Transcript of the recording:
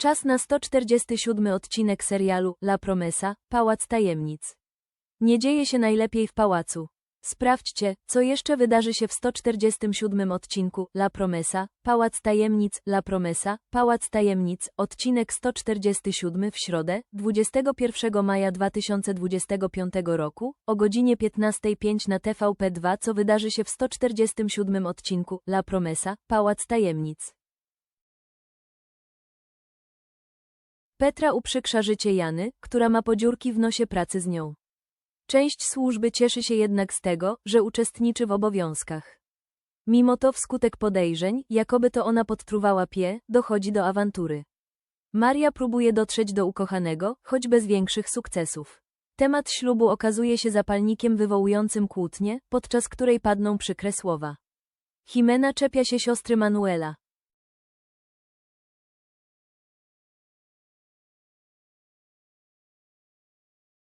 Czas na 147 odcinek serialu La Promesa, Pałac Tajemnic. Nie dzieje się najlepiej w pałacu. Sprawdźcie, co jeszcze wydarzy się w 147 odcinku La Promesa, Pałac Tajemnic, La Promesa, Pałac Tajemnic, odcinek 147 w środę, 21 maja 2025 roku, o godzinie 15.05 na TVP2 co wydarzy się w 147 odcinku La Promesa, Pałac Tajemnic. Petra uprzykrza życie Jany, która ma podziurki w nosie pracy z nią. Część służby cieszy się jednak z tego, że uczestniczy w obowiązkach. Mimo to wskutek podejrzeń, jakoby to ona podtruwała pie, dochodzi do awantury. Maria próbuje dotrzeć do ukochanego, choć bez większych sukcesów. Temat ślubu okazuje się zapalnikiem wywołującym kłótnię, podczas której padną przykre słowa. Jimena czepia się siostry Manuela.